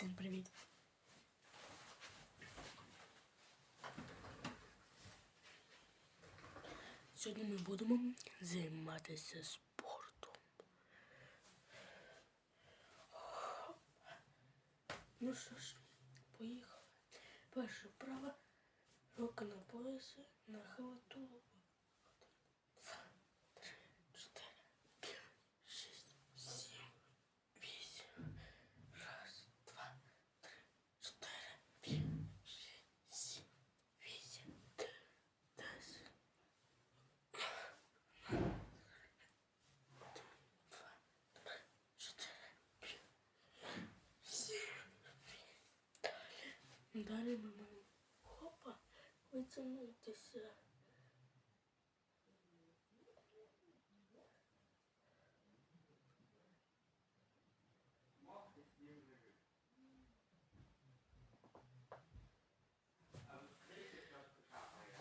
Всім привіт. Сьогодні ми будемо займатися спортом. Ну що ж, поїхали. Перше вправо, руки на поясі, нахили тулуба. Далі ми маємо хопа витягнутися.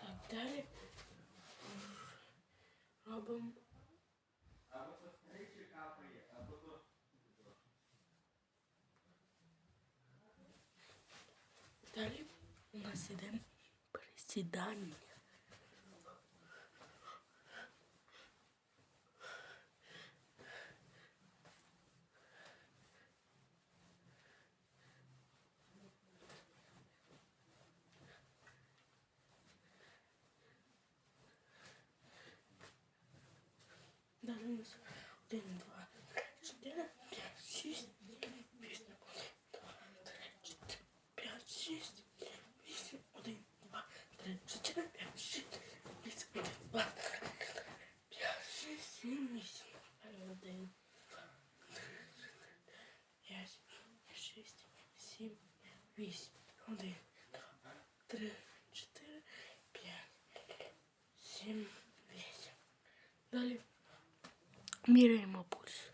Так, далі робимо у нас іде присідання. Далі у нас один, два, вісім, один, два, три, чотири, п'ять, сім, вісім. Далі міряємо пульс.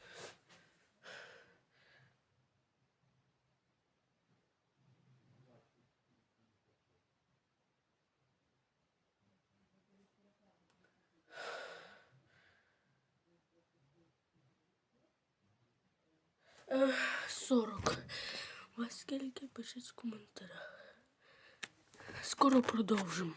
Е, 40. Вас скільки пишіть в коментарях. Скоро продовжимо.